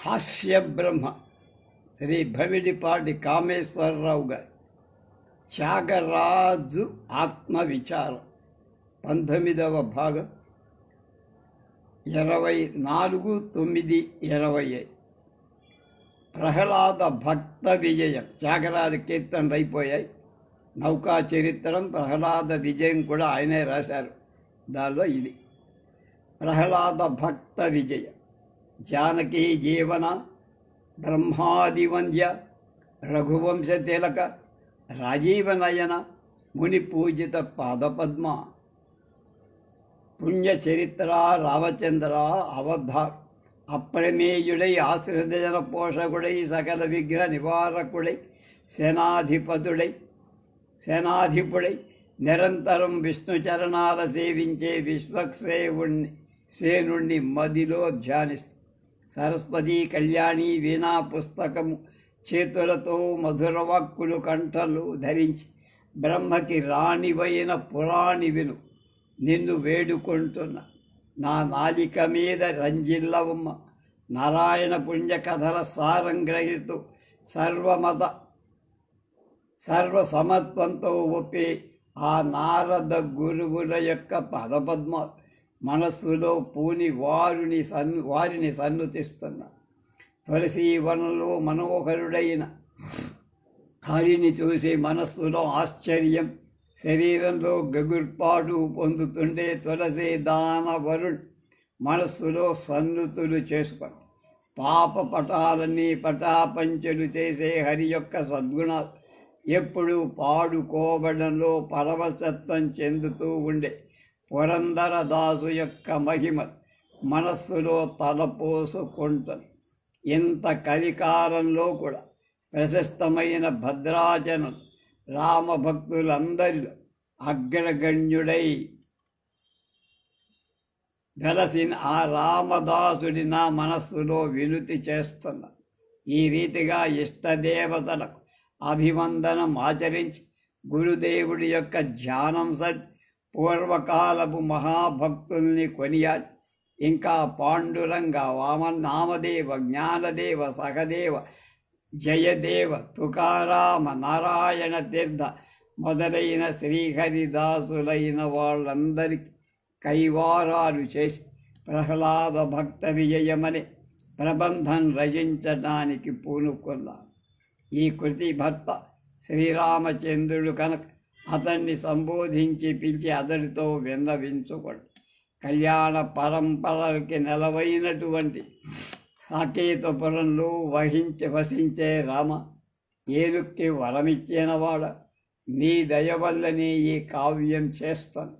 హాస్య బ్రహ్మ. శ్రీ భవిడిపాటి కామేశ్వరరావు గారు. త్యాగరాజు ఆత్మ విచారం పంతొమ్మిదవ భాగం. ఇరవై నాలుగు తొమ్మిది ఇరవై ఐదు. ప్రహ్లాద భక్త విజయం. త్యాగరాజు కీర్తనలు అయిపోయాయి. నౌకా చరిత్రం ప్రహ్లాద విజయం కూడా ఆయనే రాశారు. దానిలో ఇది. ప్రహ్లాద భక్త విజయం. జానకీ జీవన బ్రహ్మాదివంద్య రఘువంశ తిలక రాజీవనయన ముని పూజిత పాదపద్మ. పుణ్యచరిత్ర రామచంద్ర అవధార్ అప్రమేయుడై ఆశ్రదజన పోషకుడై సకల విగ్రహ నివారకుడై సేనాధిపతుడై సేనాధిపుడై నిరంతరం విష్ణు చరణాల సేవించే విశ్వక్సేవుణ్ణి సేనుణ్ణి మదిలో ధ్యానిస్తూ సరస్వతి కళ్యాణి వీణా పుస్తకము చేతులతో మధుర వాక్కులు కంఠలు ధరించి బ్రహ్మకి రాణివైన పురాణి విను. నిన్ను వేడుకుంటున్న నా నాలిక మీద రంజిల్లవమ్మ. నారాయణ పుణ్యకథల సారం గ్రహిస్తూ సర్వమత సర్వ సమత్వంతో ఒప్పే ఆ నారద గురువుల యొక్క పదపద్మ మనస్సులో పూని వారిని సన్ను వారిని సన్నుతిస్తున్న తులసి వనంలో మనోహరుడైన హరిని చూసి మనస్సులో ఆశ్చర్యం శరీరంలో గగుర్పాటు పొందుతుండే తులసి దాన వరుణ్ మనస్సులో సన్నుతులు చేసుకొని. పాప పటాలన్నీ పటాపంచలు చేసే హరి యొక్క సద్గుణాలు ఎప్పుడు పాడుకోవడంలో పరమసత్వం చెందుతూ ఉండే పురందరదాసు యొక్క మహిమ మనస్సులో తలపోసుకుంటుంది ఇంత కలికాలంలో కూడా ప్రశస్తమైన భద్రాచనం రామభక్తులందరిలో అగ్రగణ్యుడై. వెలసిన ఆ రామదాసుడి నా మనస్సులో వినుతి చేస్తున్న ఈ రీతిగా ఇష్టదేవతలకు అభివందనం ఆచరించి గురుదేవుడి యొక్క ధ్యానం సరి పూర్వకాలపు మహాభక్తుల్ని కొనియా. ఇంకా పాండురంగ వామనామదేవ జ్ఞానదేవ సహదేవ జయదేవ తుకారామ నారాయణ తీర్థ మొదలైన శ్రీహరిదాసులైన వాళ్ళందరికీ కైవారాలు చేసి ప్రహ్లాద భక్త విజయమని ప్రబంధం రచించడానికి పూనుకున్నాను ఈ కృతి భర్త శ్రీరామచంద్రుడు కనుక అతన్ని సంబోధించి పిలిచి అతడితో విన్నవించుకోండి. కళ్యాణ పరంపరకి నెలవైనటువంటి సాకేతపురంలో వహించి వసించే రామ ఏలుక్కి వరమిచ్చినవాడ నీ దయ వల్లనే ఈ కావ్యం చేస్తాను.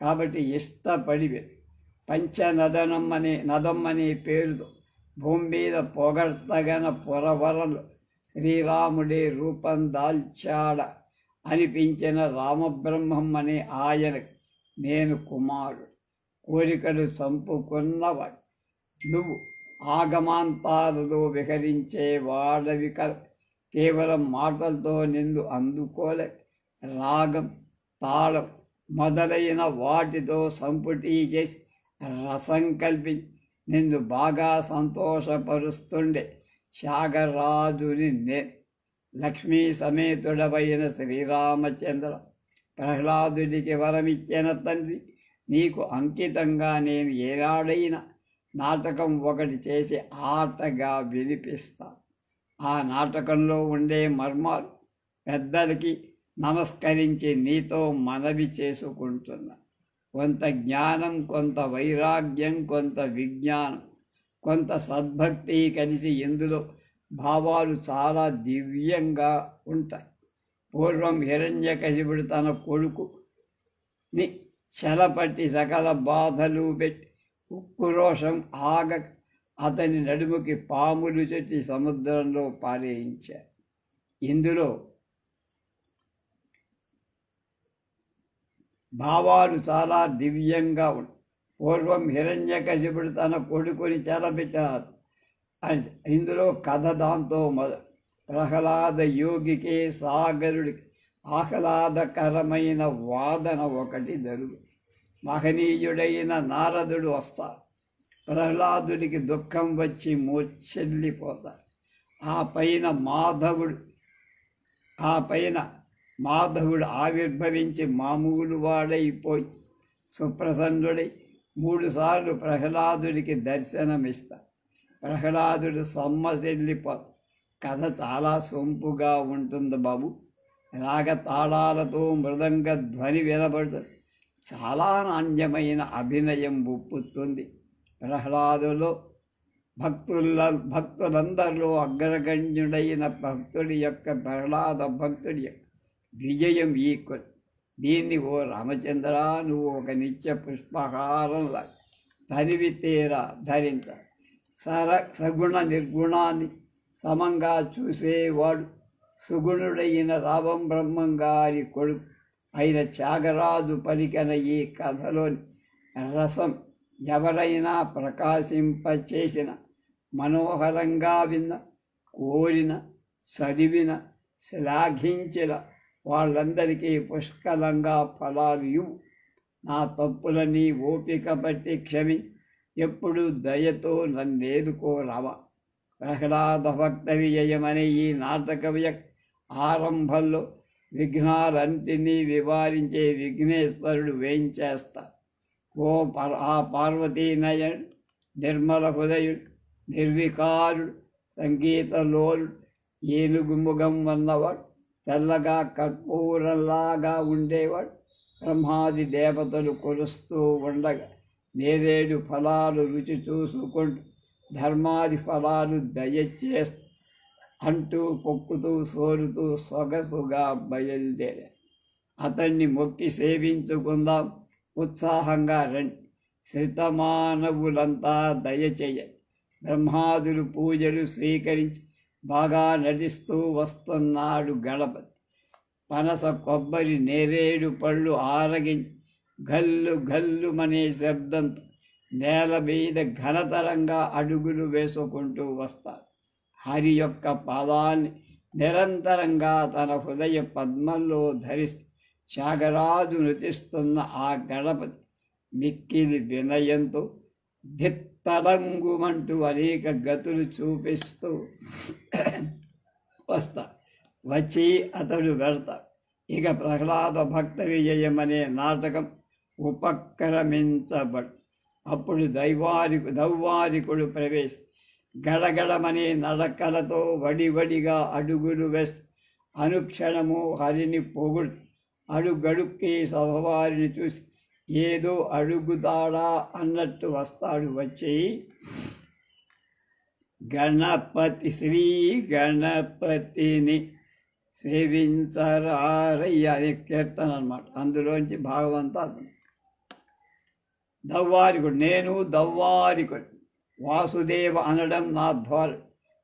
కాబట్టి ఇష్టపడి పంచనదనం అనే నదం అనే పేరుతో భూమి మీద పొగడ్తగన పొరవరలు శ్రీరాముడే రూపం దాల్చాడ. అనిపించిన రామబ్రహ్మం అనే ఆయన నేను కుమారుడు. కోరికలు చంపుకున్నవాడు. నువ్వు ఆగమాంతాలలో విహరించే వాడవి కల. కేవలం మాటలతో నిన్ను అందుకోలే. రాగం తాళం మొదలైన వాటితో సంపుటీ చేసి రసం కల్పించి నిన్ను బాగా సంతోషపరుస్తుండే. శాగరాజుని నే. లక్ష్మీ సమేతుడవైన శ్రీరామచంద్ర ప్రహ్లాదుడికి వరమిచ్చిన తండ్రి. నీకు అంకితంగా నేను ఏనాడైనా నాటకం ఒకటి చేసి ఆటగా వినిపిస్తా. ఆ నాటకంలో ఉండే మర్మాలు పెద్దలకి నమస్కరించి నీతో మనవి చేసుకుంటున్నా. కొంత జ్ఞానం కొంత వైరాగ్యం కొంత విజ్ఞానం కొంత సద్భక్తి కలిసి ఇందులో భావాలు చాలా దివ్యంగా ఉంటాయి. పూర్వం హిరణ్యకశిపుడు తన కొడుకుని చెలపట్టి సకల బాధలు పెట్టి ఉక్కురోషం ఆగ అతని నడుముకి పాములు చెట్టి సముద్రంలో పారేయించారు. ఇందులో భావాలు చాలా దివ్యంగా ఉన్నాయి పూర్వం హిరణ్యకశిపుడు తన కొడుకుని చెలబెట్టారు ఇందులో కథ దాంతో మొద ప్రహ్లాద యోగికి సాగరుడికి ఆహ్లాదకరమైన వాదన ఒకటి జరుగు మహనీయుడైన నారదుడు వస్తా. ప్రహ్లాదుడికి దుఃఖం వచ్చి మూచెల్లిపోతా ఆ పైన మాధవుడు ఆ పైన మాధవుడు ఆవిర్భవించి మామూలు వాడైపోయి సుప్రసన్నుడై మూడుసార్లు ప్రహ్లాదుడికి దర్శనమిస్తా. ప్రహ్లాదుడు సొమ్మసిల్లిపో కథ చాలా సొంపుగా ఉంటుంది బాబు. రాగ తాళాలతో మృదంగ ధ్వని వినబడుతుంది చాలా నాణ్యమైన అభినయం ఉప్పుతుంది. ప్రహ్లాదులో భక్తుల భక్తులందరిలో అగ్రగణ్యుడైన భక్తుడి యొక్క ప్రహ్లాద భక్తుడి యొక్క విజయం ఈక్వల్ దీన్ని ఓ రామచంద్ర నువ్వు ఒక నిత్య పుష్పహారంలా తనివి తీరా ధరించ సర సగుణ నిర్గుణాన్ని సమంగా చూసేవాడు సుగుణుడైన రావం బ్రహ్మం గారి కొడుకు అయిన త్యాగరాజు పలికన ఈ కథలోని రసం ఎవరైనా ప్రకాశింపచేసిన మనోహరంగా విన్న కోరిన చదివిన శ్లాఘించిన వాళ్ళందరికీ పుష్కలంగా ఫలాలు నా తప్పులని ఓపిక బట్టి క్షమించి. ఎప్పుడు దయతో నన్నేదుకోరావా ప్రహ్లాద భక్త విజయమనే ఈ నాటక ఆరంభంలో విఘ్నాలన్నింటినీ వివారించే విఘ్నేశ్వరుడు వేయించేస్తా ఓ పర్ ఆ పార్వతీనయుడు నిర్మల హృదయుడు నిర్వికారుడు సంగీతలోలుడు ఏనుగు ముఖం ఉన్నవాడు తెల్లగా కర్పూరంలాగా ఉండేవాడు బ్రహ్మాది దేవతలు కొలుస్తూ ఉండగా నేరేడు ఫలాలు రుచి చూసుకుంటూ ధర్మాది ఫలాలు దయచే అంటూ పొక్కుతూ సోరుతూ సొగసుగా బయలుదేరా. అతన్ని మొక్కి సేవించుకుందాం. ఉత్సాహంగా రండి. శ్రితమానవులంతా దయచేయండి బ్రహ్మాదులు పూజలు స్వీకరించి బాగా నటిస్తూ వస్తున్నాడు గణపతి. పనస కొబ్బరి నేరేడు పళ్ళు ఆరగించి గల్లు గల్లుమనే శబ్దం నేల మీద ఘనతరంగా అడుగులు వేసుకుంటూ వస్తారు హరి యొక్క పాదాన్ని నిరంతరంగా తన హృదయ పద్మంలో ధరిస్తూ త్యాగరాజు నృతిస్తున్న ఆ గణపతి మిక్కిలి వినయంతో ధిత్తరంగుమంటూ అనేక గతులు చూపిస్తూ వస్తా. వచ్చి అతడు వెళ్తా. ఇక ప్రహ్లాద భక్త విజయం అనే నాటకం ఉపక్రమించబడు అప్పుడు దైవారికు దౌవారికుడు ప్రవేశ గడగడమనే నడకలతో వడివడిగా అడుగులు వేస్తూ అనుక్షణము హరిని పొగుడు అడుగడుక్కి సభవారిని చూసి ఏదో అడుగుతాడా అన్నట్టు వస్తాడు వచ్చి. గణపతి శ్రీ గణపతిని సేవించరారయ్య అనే కీర్తన అనమాట అందులోంచి భాగవంతా దవ్వారికుడు నేను దవ్వారికుడు. వాసుదేవ అనడం నా ధ్వర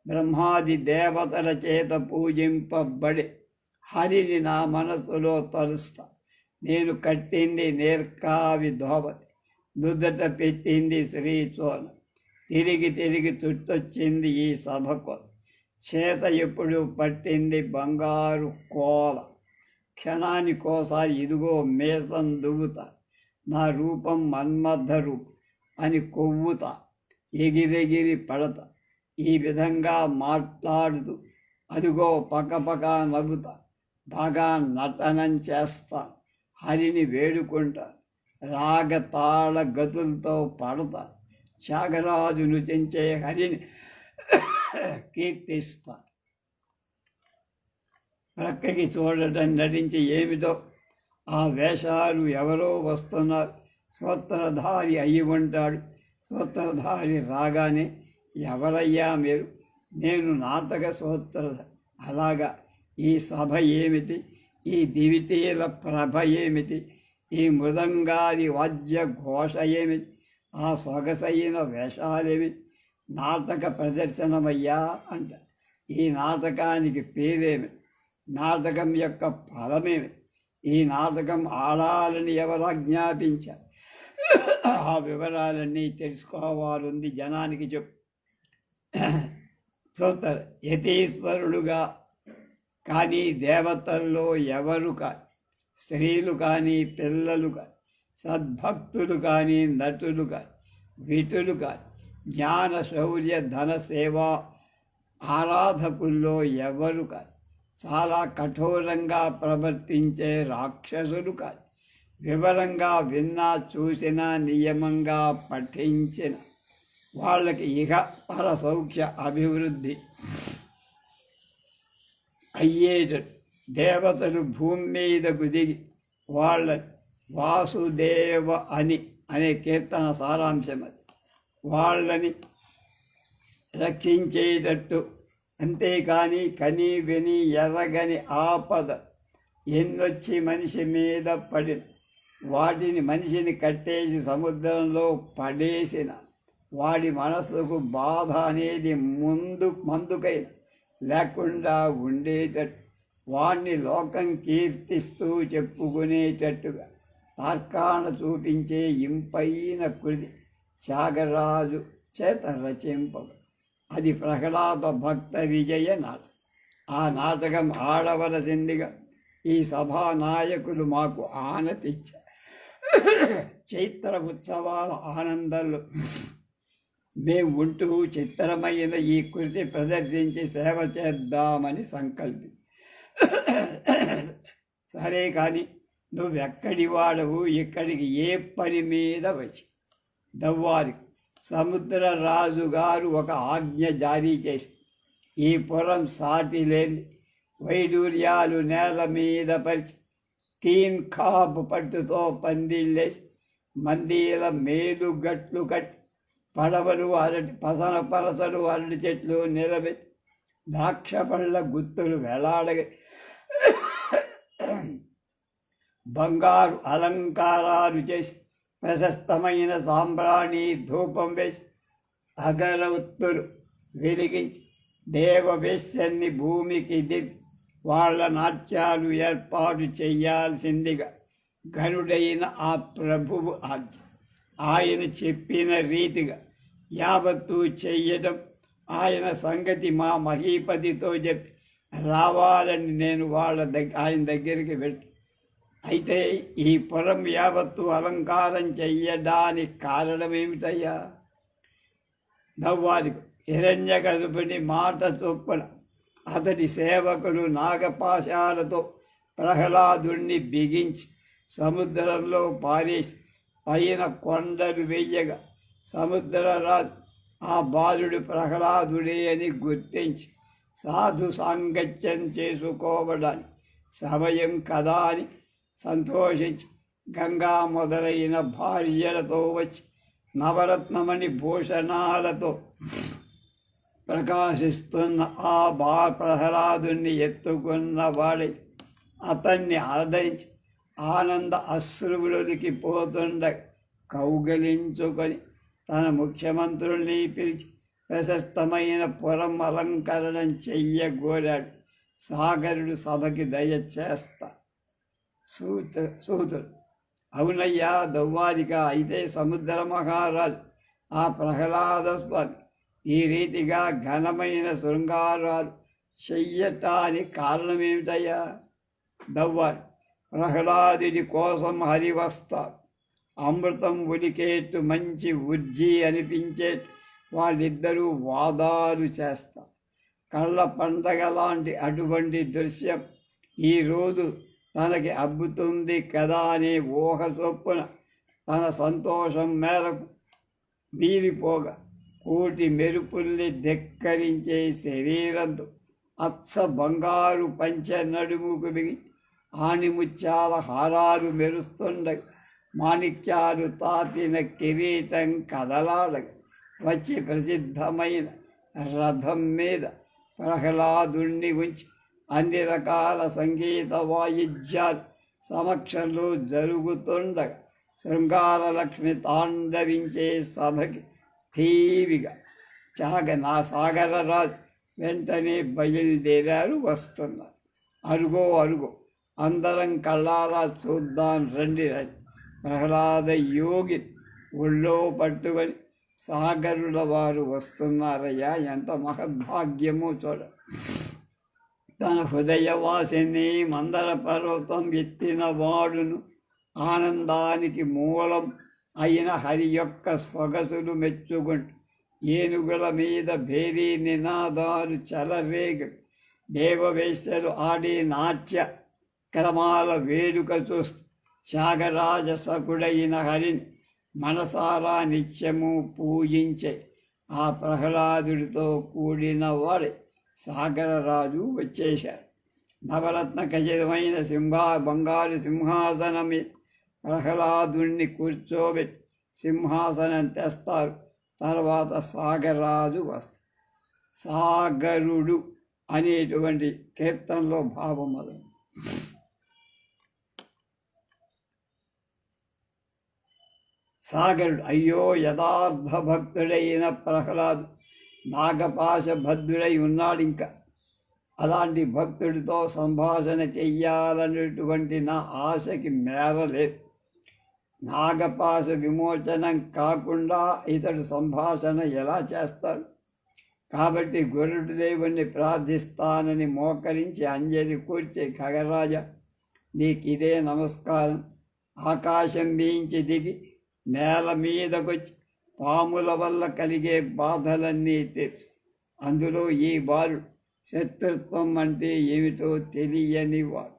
బ్రహ్మాది దేవతల చేత పూజింపబడి హరిని నా మనసులో తలుస్తా నేను కట్టింది నేర్కావి దోబతి దుద్దట పెట్టింది శ్రీచోన తిరిగి తిరిగి చుట్టొచ్చింది ఈ సభకు. చేత ఎప్పుడు పట్టింది బంగారు కోల. క్షణానికోసారి ఇదిగో మేసం దువ్వుతా. నా రూపం మన్మధరు అని కొవ్వుతా ఎగిరెగిరి పడతా ఈ విధంగా మాట్లాడుతూ అదిగో పక్కపక్క నవ్వుతా బాగా నటనం చేస్తా హరిని వేడుకుంటా రాగ తాళ గతులతో పడతా త్యాగరాజు నృతించే హరిని కీర్తిస్తా. ప్రక్కకి చూడటం నటించి ఏమిటో ఆ వేషాలు ఎవరో వస్తున్నారు. సూత్రధారి అయి ఉంటాడు. సూత్రధారి రాగానే ఎవరయ్యా మీరు? నేను నాటక సూత్ర అలాగా. ఈ సభ ఏమిటి? ఈ దివితీల ప్రభ ఏమిటి? ఈ మృదంగాది వాద్య ఘోష ఏమిటి? ఆ సొగసైన వేషాలేమిటి నాటక ప్రదర్శనమయ్యా అంట. ఈ నాటకానికి పేరేమి? నాటకం యొక్క ఫలమేమి? ఈ నాటకం ఆడాలని ఎవరు ఆజ్ఞాపించారు ఆ వివరాలన్నీ తెలుసుకోవాలంది జనానికి చెప్పు. చూస్తారు యతీశ్వరుడుగా కానీ దేవతల్లో ఎవరు కానీ స్త్రీలు కానీ పిల్లలు కానీ సద్భక్తులు కానీ నటులు కానీ విటులు కానీ జ్ఞాన శౌర్య ధన సేవ ఆరాధకుల్లో ఎవరు కానీ చాలా కఠోరంగా ప్రవర్తించే రాక్షసులు కాదు వివరంగా విన్నా చూసిన నియమంగా పఠించిన వాళ్ళకి ఇహ పర సౌఖ్య అభివృద్ధి అయ్యేటట్టు దేవతలు భూమి మీదకు దిగి వాళ్ళ వాసుదేవ అని అనే కీర్తన సారాంశం అది. వాళ్ళని రక్షించేటట్టు అంతేకాని కని విని ఎర్రగని ఆపద ఎన్నొచ్చి మనిషి మీద పడి వాటిని మనిషిని కట్టేసి సముద్రంలో పడేసిన వాడి మనస్సుకు బాధ అనేది ముందు మందుకై లేకుండా ఉండేటట్టు వాణ్ణి లోకం కీర్తిస్తూ చెప్పుకునేటట్టుగా తార్కాణ చూపించే ఇంపైన కృతి త్యాగరాజు చేత రచింపబ అది ప్రహ్లాద భక్త విజయ నాటకం ఆ నాటకం ఆడవలసిందిగా ఈ సభా నాయకులు మాకు ఆనతిచ్చారు చైత్ర ఉత్సవాల ఆనందంలో మేము ఉంటూ చిత్రమైన ఈ కృతి ప్రదర్శించి సేవ చేద్దామని సంకల్పి. సరే కానీ నువ్వెక్కడి వాడవు ఇక్కడికి ఏ పని మీద వచ్చి. దవ్వారికి సముద్ర రాజు గారు ఒక ఆజ్ఞ జారీ చేసి ఈ పురం సాటి లేని వైడూర్యాలు నేల మీద పరిచి తీన్ కాపు పట్టుతో పందిళ్ళేసి మందిల మేలు గట్లు కట్టి పడవలు అరటి పసన పరసలు అరటి చెట్లు నిలబెట్టి ద్రాక్ష పళ్ళ గుత్తులు వేలాడగ బంగారు అలంకారాలు చేసి ప్రశస్తమైన సాంబ్రాణి ధూపం వేసి అగరవత్తులు వెలిగించి దేవవేశ్యన్ని భూమికి దిద్ది వాళ్ళ నాట్యాలు ఏర్పాటు చేయాల్సిందిగా గనుడైన ఆ ప్రభువు ఆజ్ఞ. ఆయన చెప్పిన రీతిగా యావత్తు చెయ్యడం ఆయన సంగతి మా మహీపతితో చెప్పి రావాలని నేను వాళ్ళ దగ్గర ఆయన దగ్గరికి వెళ్ళి అయితే ఈ పొలం యావత్తు అలంకారం చెయ్యడానికి కారణమేమిటయ్యా? నవ్వాలి హిరణ్య కదుపుని మాట చొప్పున అతడి సేవకులు నాగపాశాలతో ప్రహ్లాదుణ్ణి బిగించి సముద్రంలో పారేసి పైన కొండలు వెయ్యగా సముద్రరాజు ఆ బాలుడు ప్రహ్లాదుడే అని గుర్తించి సాధు సాంగత్యం చేసుకోవడానికి సమయం కదా అని సంతోషించి గంగా మొదలైన భార్యలతో వచ్చి నవరత్నమణి భూషణాలతో ప్రకాశిస్తున్న ఆ బా ప్రహ్లాదుని ఎత్తుకున్న వాడి అతన్ని ఆదరించి ఆనంద అశ్రువులకి పోతుండ కౌగలించుకొని తన ముఖ్యమంత్రుల్ని పిలిచి ప్రశస్తమైన పురం అలంకరణం చెయ్యగోరాడు. సాగరుడు సభకి దయచేస్తా సూత సూతుడు అవునయ్యా దౌవాదిక అయితే సముద్ర మహారాజు ఆ ప్రహ్లాద స్వామి ఈ రీతిగా ఘనమైన శృంగారాలు చెయ్యటానికి కారణమేమిటయ్యా? దవ్వాలి ప్రహ్లాదుడి కోసం హరివస్తారు అమృతం ఉడికేట్టు మంచి ఉజ్జి అనిపించే వాళ్ళిద్దరూ వాదాలు చేస్తారు కళ్ళ పండగ లాంటి అటువంటి దృశ్యం ఈరోజు తనకి అబ్బుతుంది కదా అనే ఊహ చొప్పున తన సంతోషం మేరకు వీరిపోగా కోటి మెరుపుల్ని ధిక్కరించే శరీరంతో అచ్చ బంగారు పంచ నడుముకు మిగి ఆణిముత్యాల హారాలు మెరుస్తుండగ మాణిక్యాలు తాపిన కిరీటం కదలాడగ వచ్చి ప్రసిద్ధమైన రథం మీద ప్రహ్లాదుణ్ణి ఉంచి అన్ని రకాల సంగీత వాయిద్యాలు సమక్షంలో జరుగుతుండ శృంగారలక్ష్మి తాండవించే సభకి తీవిగా చాగ నా సాగరరాజు వెంటనే బయలుదేరారు వస్తున్నారు. అరుగో అరుగో అందరం కళ్ళారా చూద్దాం రండి రండి. ప్రహ్లాద యోగి ఒళ్ళో పట్టుకొని సాగరుల వారు వస్తున్నారయ్యా ఎంత మహద్భాగ్యమో చూడ. తన హృదయవాసిని మందర పర్వతం ఎత్తిన వాడును. ఆనందానికి మూలం అయిన హరి యొక్క స్వగతులు మెచ్చుకుంటూ ఏనుగుల మీద భేరీ నినాదాలు చలరేగు. దేవవేశ్యలు ఆడి నాట్య క్రమాల వేడుక చూస్తూ త్యాగరాజసకుడైన హరిని మనసారా నిత్యము పూజించే ఆ ప్రహ్లాదుడితో కూడిన వాడే. సాగరరాజు వచ్చేశారు. నవరత్న ఖచితమైన సింహా బంగారు సింహాసనమి ప్రహ్లాదుణ్ణి కూర్చోబెట్టి సింహాసనం తెస్తారు. తర్వాత సాగరరాజు వస్తారు సాగరుడు అనేటువంటి కీర్తనలో భావం అది సాగరుడు అయ్యో యథార్థ భక్తుడైన ప్రహ్లాదు నాగపాశ భద్రుడై ఉన్నాడు ఇంకా అలాంటి భక్తుడితో సంభాషణ చెయ్యాలనేటువంటి నా ఆశకి మేరలేదు. నాగపాశ విమోచనం కాకుండా ఇతడు సంభాషణ ఎలా చేస్తాడు? కాబట్టి గరుడు దేవుణ్ణి ప్రార్థిస్తానని మోకరించి అంజలి కూర్చే ఖగరాజ నీకు ఇదే నమస్కారం. ఆకాశం మించి దిగి నేల మీదకొచ్చి పాముల వల్ల కలిగే బాధలన్నీ తెలుసు అందులో ఈ వారు శత్రుత్వం అంటే ఏమిటో తెలియని వాడు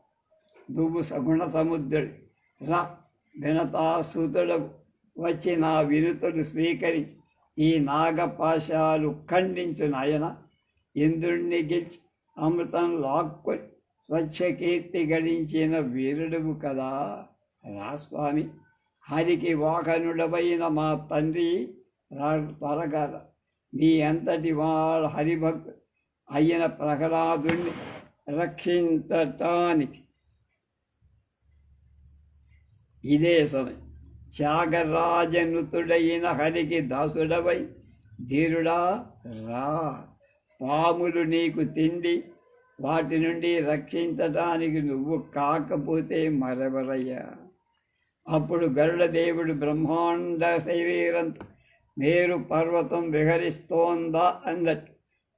నువ్వు సగుణ సముద్రుడు. రా వినతాసుతుడు వచ్చి నా వినుతుడు స్వీకరించి ఈ నాగపాశాలు ఖండించు నాయన. ఇంద్రుణ్ణి గెలిచి అమృతం లాక్కొని స్వచ్ఛకీర్తి గడించిన వీరుడువు కదా. రా స్వామి. హరికి వాహనుడవైన మా తండ్రి త్వరగా నీ అంతటి వాళ్ళ హరిభక్తు అయిన ప్రహ్లాదుని రక్షించటానికి. ఇదే సమయం. త్యాగరాజనుతుడైన హరికి దాసుడవై ధీరుడా రా. పాములు నీకు తిండి వాటి నుండి రక్షించటానికి నువ్వు కాకపోతే మరెవరయ్యా? అప్పుడు గరుడదేవుడు బ్రహ్మాండ శరీరంత మేరు పర్వతం విహరిస్తోందా అన్నట్టు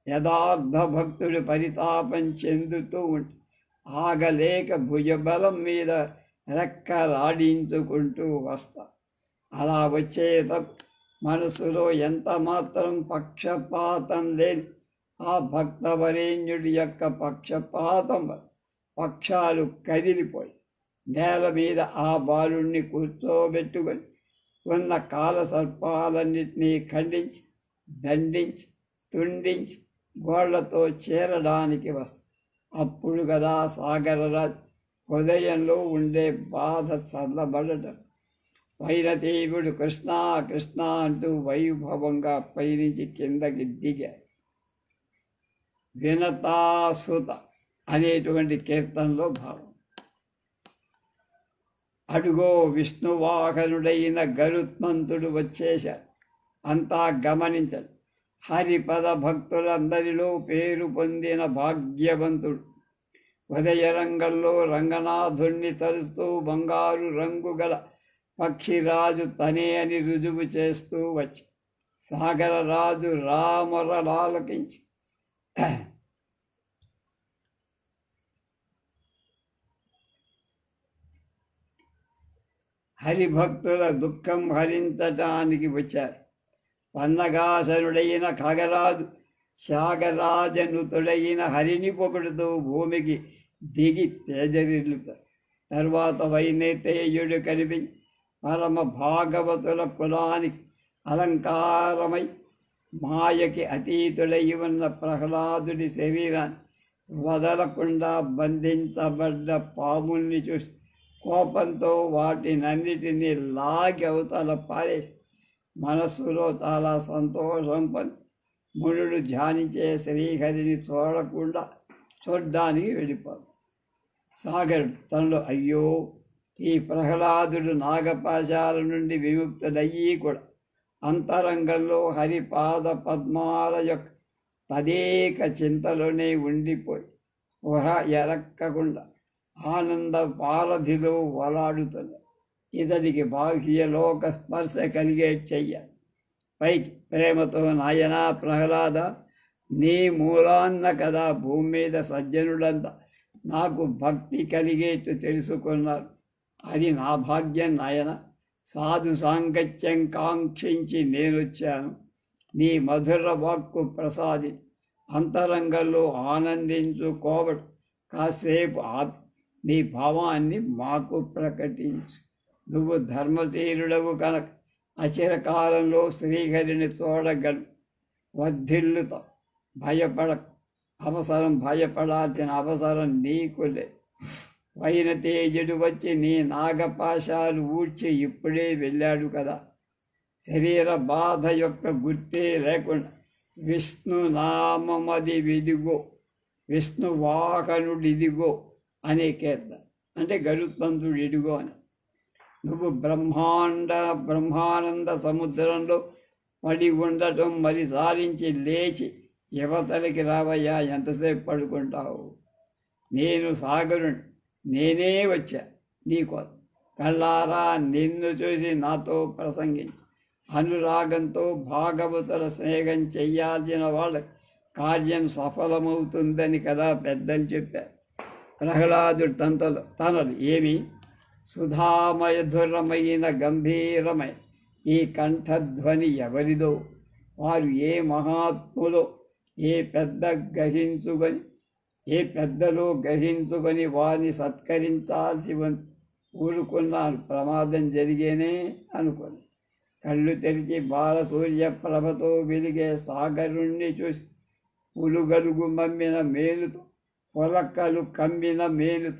యథార్థ భక్తుడు పరితాపం చెందుతూ ఉంటే ఆగలేక భుజబలం మీద రెక్కలాడించుకుంటూ వస్తా. అలా వచ్చేట మనసులో ఎంత మాత్రం పక్షపాతం లేని ఆ భక్తవరేణ్యుడి యొక్క పక్షపాతం పక్షాలు కదిలిపోయి నేల మీద ఆ బాలుణ్ణి కూర్చోబెట్టుకొని ఉన్న కాల సర్పాలన్నింటినీ ఖండించి దండించి తుండించి గోళ్ళతో చేరడానికి వస్తా. అప్పుడు కదా సాగరరాజు హృదయంలో ఉండే బాధ చల్లబడటం. వైరదేవుడు కృష్ణ కృష్ణ అంటూ వైభవంగా పైనుంచి కిందకి దిగా. వినతాసుత అనేటువంటి కీర్తనలో భావం. అడుగో విష్ణువాహనుడైన గరుత్మంతుడు వచ్చేశాడు అంతా గమనించడు హరిపద భక్తులందరిలో పేరు పొందిన భాగ్యవంతుడు. ఉదయరంగంలో రంగనాథుణ్ణి తరుస్తూ బంగారు రంగు గల పక్షిరాజు తనే అని రుజువు చేస్తూ వచ్చి సాగరరాజు రామరలాలకించి హరిభక్తుల దుఃఖం హరించటానికి వచ్చారు. పన్నగాసనుడైన ఖగరాజు శాగరాజనుతుడైన హరిని పొగుడుతూ భూమికి దిగి తేజరిల్లుతారు తర్వాత వైనేతేయుడు కనిపించి పరమ భాగవతుల కులానికి అలంకారమై మాయకి అతీతుడై ఉన్న ప్రహ్లాదుడి శరీరాన్ని వదలకుండా బంధించబడ్డ పాముల్ని చూసి కోపంతో వాటినన్నిటినీ లాగి అవతల పారేసి మనస్సులో చాలా సంతోషం పొంది మునుడు ధ్యానించే శ్రీహరిని చూడకుండా చూడ్డానికి వెళ్ళిపోదు సాగరుడు తనలో అయ్యో ఈ ప్రహ్లాదుడు నాగపాశాల నుండి విముక్తుడయ్యి కూడా అంతరంగంలో హరిపాద పద్మాల యొక్క తదేక చింతలోనే ఉండిపోయి ఉహ ఎరక్కకుండా ఆనంద పారధిలో వలాడుతుంది ఇతడికి బాహ్యలోక స్పర్శ కలిగే చెయ్య. పైకి ప్రేమతో నాయనా ప్రహ్లాద నీ మూలాన్న కదా భూమి మీద సజ్జనులంతా నాకు భక్తి కలిగేట్టు తెలుసుకున్నారు. అది నా భాగ్యం నాయన. సాధు సాంగత్యం కాంక్షించి నేనొచ్చాను. నీ మధుర వాక్కు ప్రసాది. అంతరంగంలో ఆనందించుకోవడు. కాసేపు ఆ నీ భావాన్ని మాకు ప్రకటించు. నువ్వు ధర్మతీరుడవు కనుక అచిరకాలంలో శ్రీహరిని తోడగలు వర్ధిల్లుతావు భయపడ అవసరం భయపడాల్సిన అవసరం నీకులే వైన తేజుడు వచ్చి నీ నాగపాశాలు ఊడ్చి ఇప్పుడే వెళ్ళాడు కదా. శరీర బాధ యొక్క గుర్తే లేకుండా విష్ణు నామమది విదిగో విష్ణు వాహనుడిదిగో. అనే అంటే గరుత్మంతుడు ఎడుగు అని. నువ్వు బ్రహ్మాండ బ్రహ్మానంద సముద్రంలో పడి ఉండటం మరి సారించి లేచి యువతలకి రావయ్యా ఎంతసేపు పడుకుంటావు? నేను సాగరుని నేనే వచ్చా నీకో కళ్ళారా నిన్ను చూసి నాతో ప్రసంగించు. అనురాగంతో భాగవతుల స్నేహం చెయ్యాల్సిన వాళ్ళ కార్యం సఫలమవుతుందని కదా పెద్దలు చెప్పారు. ప్రహ్లాదుడు తంతలు తనలు ఏమి? సుధామయధురమైన గంభీరమై. ఈ కంఠధ్వని ఎవరిదో? వారు ఏ మహాత్ములో? ఏ పెద్ద గ్రహించుకొని ఏ పెద్దలో గ్రహించుకొని వారిని సత్కరించాల్సి ఊరుకున్నాను ప్రమాదం జరిగేనే అనుకుని. కళ్ళు తెరిచి బాలసూర్య ప్రభతో వెలిగే సాగరుణ్ణి చూసి పులుగలుగు మమ్మిన మేలుతో పొలక్కలు కమ్మిన మేలు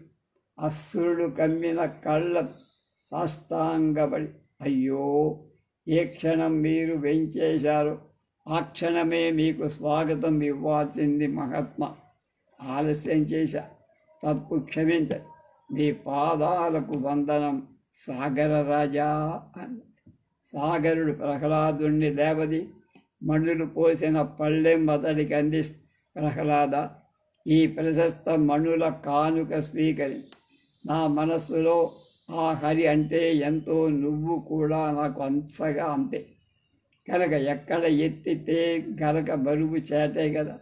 అశ్రులు కమ్మిన కళ్ళ సాష్టాంగబడి. అయ్యో ఏ క్షణం మీరు వెంచేశారు ఆ క్షణమే మీకు స్వాగతం ఇవ్వాల్సింది మహాత్మ. ఆలస్యం చేశా తప్పు క్షమించ మీ పాదాలకు వందనం సాగర రాజా అని సాగరుడు ప్రహ్లాదుణ్ణి లేవది మండులు పోసిన పళ్ళెం అతడికి అంది ప్రహ్లాద ఈ ప్రశస్త మణుల కానుక స్వీకరి. నా మనస్సులో ఆ హరి అంటే ఎంతో నువ్వు కూడా నాకు అంతగా అంతే. కనుక ఎక్కడ ఎత్తితే గనక బరువు చేటే కదా.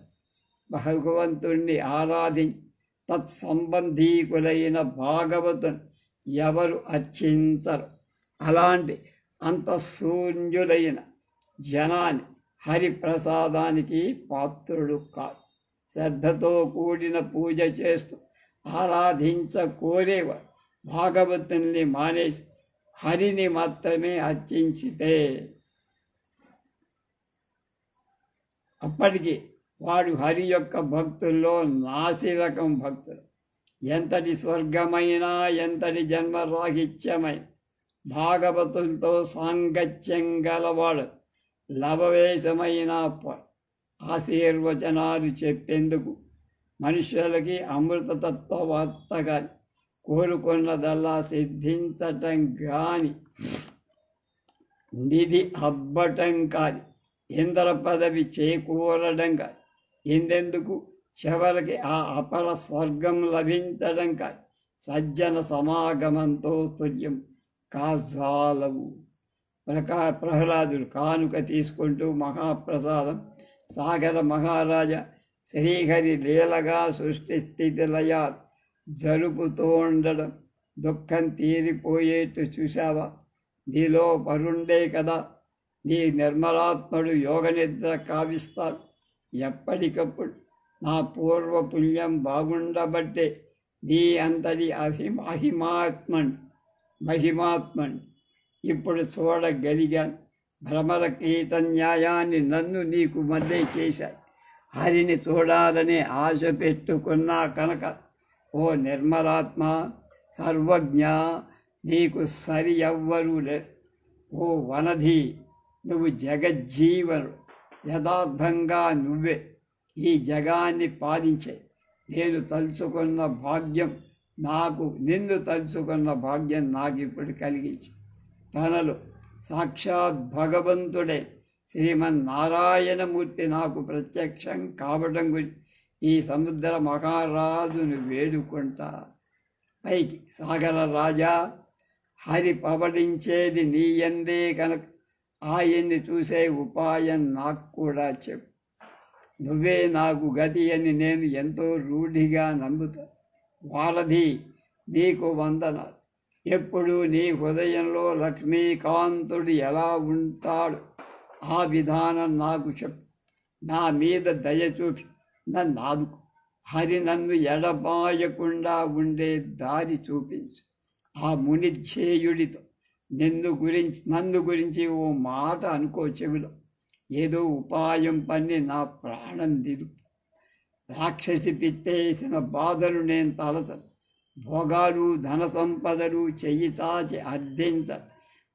భగవంతుణ్ణి ఆరాధించి తత్సంబంధీకులైన భాగవతుని ఎవరు అర్చించరు. అలాంటి అంతశూన్యులైన జనాన్ని హరిప్రసాదానికి పాత్రుడు కాదు శ్రద్ధతో కూడిన పూజ చేస్తూ ఆరాధించ కోరేవాడు భాగవతుల్ని మానేసి హరిని మాత్రమే అర్చించితే. అప్పటికి వాడు హరి యొక్క భక్తుల్లో నాసిరకం భక్తులు ఎంతటి స్వర్గమైనా ఎంతటి జన్మరాహిత్యమైన భాగవతులతో సాంగత్యం గలవాడు. లవవేశమైన ప- ఆశీర్వచనాలు చెప్పేందుకు మనుషులకి అమృతతత్వ వార్తగా కోరుకున్నదల్లా సిద్ధించటం కాని నిధి అబ్బటం కాని ఇంద్ర పదవి చేకూరడం కాని ఇందెందుకు చివరికి ఆ అపర స్వర్గం లభించడం కాని సజ్జన సమాగమంతో తుల్యం కాజాలవు. ప్రకా ప్రహ్లాదుడు కానుక తీసుకుంటూ మహాప్రసాదం సాగర మహారాజా శ్రీహరి లీలగా సృష్టి స్థితిలయ జరుపుతూ ఉండడం దుఃఖం తీరిపోయేట్టు చూశావా? నీలో పరుండే కదా. నీ నిర్మలాత్ముడు యోగ నిద్ర కావిస్తాడు. ఎప్పటికప్పుడు నా పూర్వ పుణ్యం బాగుండబట్టే నీ అంతటి అభి మహిమాత్మన్ మహిమాత్మన్. ఇప్పుడు చూడగలిగాను. భ్రమర కీట న్యాయాన్ని నన్ను నీకు మళ్ళీ చేశాయి. హరిని చూడాలనే ఆశ పెట్టుకున్నా కనుక ఓ నిర్మలాత్మ సర్వజ్ఞ నీకు సరి ఎవ్వరూ లే ఓ వనధి నువ్వు జగజ్జీవనుడు యథార్థంగా నువ్వే ఈ జగాన్ని పాలించే. నేను తలుచుకున్న భాగ్యం నాకు నిన్ను తలుచుకున్న భాగ్యం నాకు ఇప్పుడు కలిగించి. తనలో సాక్షాత్ భగవంతుడే. శ్రీమన్నారాయణమూర్తి నాకు ప్రత్యక్షం కావడం గురించి ఈ సముద్ర మహారాజును వేడుకుంటా. పైకి సాగర రాజా హరి పవడించేది నీయందే కనుక ఆయన్ని చూసే ఉపాయం నాకు కూడా చెప్పు. నువ్వే నాకు గతి అని నేను ఎంతో రూఢిగా నమ్ముతా. వారధి నీకు వందనాలు. ఎప్పుడు నీ హృదయంలో లక్ష్మీకాంతుడు ఎలా ఉంటాడు? ఆ విధానం నాకు చెప్పు. నా మీద దయ చూపి. నన్ను ఆదుకు. హరి నన్ను ఎడబాయకుండా ఉండే దారి చూపించు. ఆ ముని ధ్యేయుడితో నిన్ను గురించి నన్ను గురించి ఓ మాట అనుకో చెవిలో. ఏదో ఉపాయం పన్ని నా ప్రాణం దిరు రాక్షసి పిచ్చేసిన బాధలు నేను తలచను. భోగాలు ధన సంపదలు చెయ్యి చాచి అర్థించ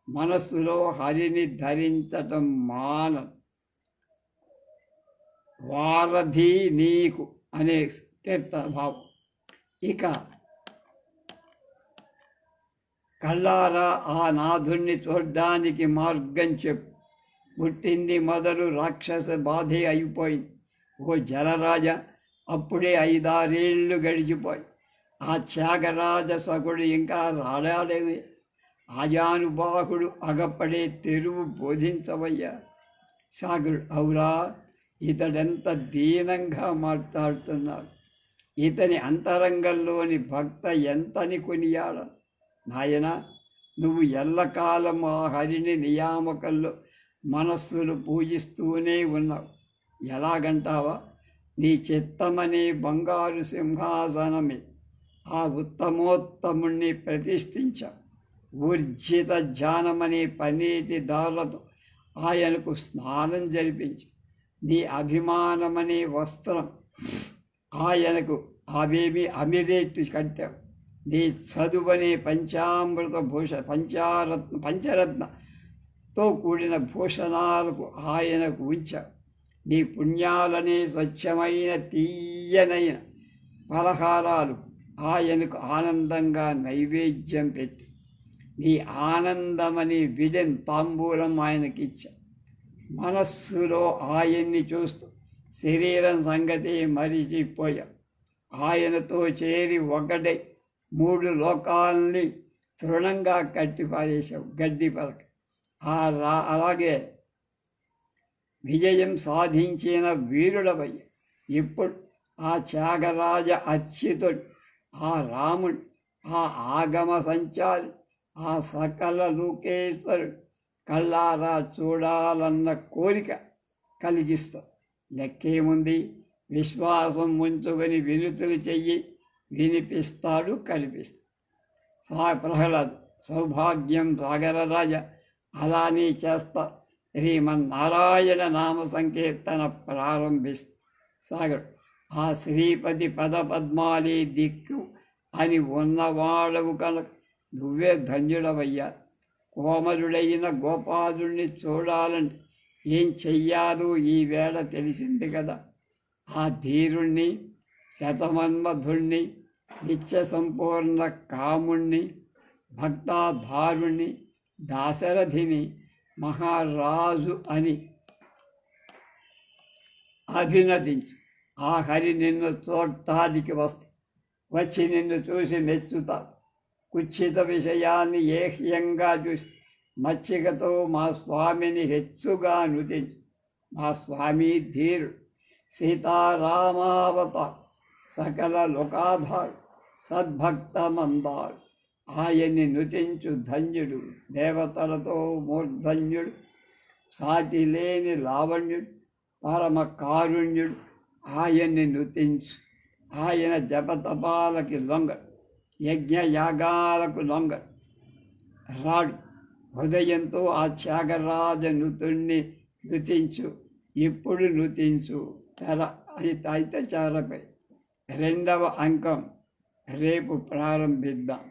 మనస్సులో హరిని ధరించటం మాన వారధి నీకు అనే తీర్థభావం ఇక కళ్ళారా ఆ నాథుణ్ణి చూడ్డానికి మార్గం చెప్పు. పుట్టింది మొదలు రాక్షస బాధే అయిపోయింది. ఓ జలరాజ అప్పుడే ఐదారేళ్ళు గడిచిపోయి ఆ త్యాగరాజ సకుడు ఇంకా రాడాలేదు ఆజానుబాహుడు అగపడే తెరువు బోధించవయ్యా. సాగుడు అవురా ఇతడెంత దీనంగా మాట్లాడుతున్నాడు. ఇతని అంతరంగంలోని భక్త ఎంతని కొనియాడ? నాయన నువ్వు ఎల్లకాలం ఆ హరిని నియామకంలో మనస్సులు పూజిస్తూనే ఉన్నావు. ఎలాగంటావా? నీ చిత్తమనే బంగారు సింహాసనమే. ఆ ఉత్తమోత్తముణ్ణి ప్రతిష్ఠించాం. ఊర్జిత ధ్యానమనే పన్నీటి దారులతో ఆయనకు స్నానం జరిపించి. నీ అభిమానమనే వస్త్రం ఆయనకు అవేమి అమిరేట్టు కట్టావు నీ చదువనే పంచామృత భూష పంచారత్న పంచరత్నతో కూడిన భూషణాలకు ఆయనకు ఉంచావు నీ పుణ్యాలనే స్వచ్ఛమైన తీయనైన పలహారాలు ఆయనకు ఆనందంగా నైవేద్యం పెట్టి నీ ఆనందమని విడెన్ తాంబూలం ఆయనకిచ్చా. మనస్సులో ఆయన్ని చూస్తూ శరీరం సంగతి మరిచిపోయా. ఆయనతో చేరి ఒకటై మూడు లోకాలని తృణంగా కట్టి పారేశావు గడ్డి పలక. ఆ రా అలాగే విజయం సాధించిన వీరుడవయ్య. ఇప్పుడు ఆ త్యాగరాజ అచ్యుతుడు ఆ రాముడు ఆ ఆగమ సంచారి ఆ సకల లోకేశ్వరుడు కళ్ళారా చూడాలన్న కోరిక కలిగిస్తా లెక్కేముంది? విశ్వాసం ఉంచుకొని వినుతులు చెయ్యి వినిపిస్తాడు కనిపిస్తాడు. సా ప్రహ్లాద్ సౌభాగ్యం సాగరరాజ అలానే చేస్తా. శ్రీమన్నారాయణ నామ సంకీర్తన ప్రారంభిస్తా. సాగడు ఆ శ్రీపతి పద పద్మాలే దిక్కు అని ఉన్నవాడవు కనుక నువ్వే ధన్యుడవయ్యా కోమలుడైన గోపాలుణ్ణి చూడాలంటే ఏం చెయ్యాలో ఈ వేళ తెలిసింది కదా. ఆ ధీరుణ్ణి శతమన్మధుణ్ణి నిత్య సంపూర్ణ కాముణ్ణి భక్తాధారుణ్ణి దాశరథిని మహారాజు అని అభినదించు. ఆ హరి నిన్ను చూడటానికి వస్తే వచ్చి నిన్ను చూసి మెచ్చుతారు కుచ్చిత విషయాన్ని ఏహ్యంగా చూసి మచ్చికతో మా స్వామిని హెచ్చుగా నుతించు మా స్వామి ధీరుడు సీతారామావతార్ సకల లోకాధారు సద్భక్తమందారు ఆయన్ని నుతించు ధన్యుడు దేవతలతో మూర్ధన్యుడు సాటి లేని లావణ్యుడు పరమ కారుణ్యుడు ఆయన్ని నృతించు. ఆయన జపతపాలకి లొంగ యజ్ఞ యాగాలకు లొంగ రాడు. హృదయంతో ఆ త్యాగరాజ నృతుణ్ణి నృతించు ఇప్పుడు నృతించు. తెర అయితే చారపై రెండవ అంకం. రేపు ప్రారంభిద్దాం.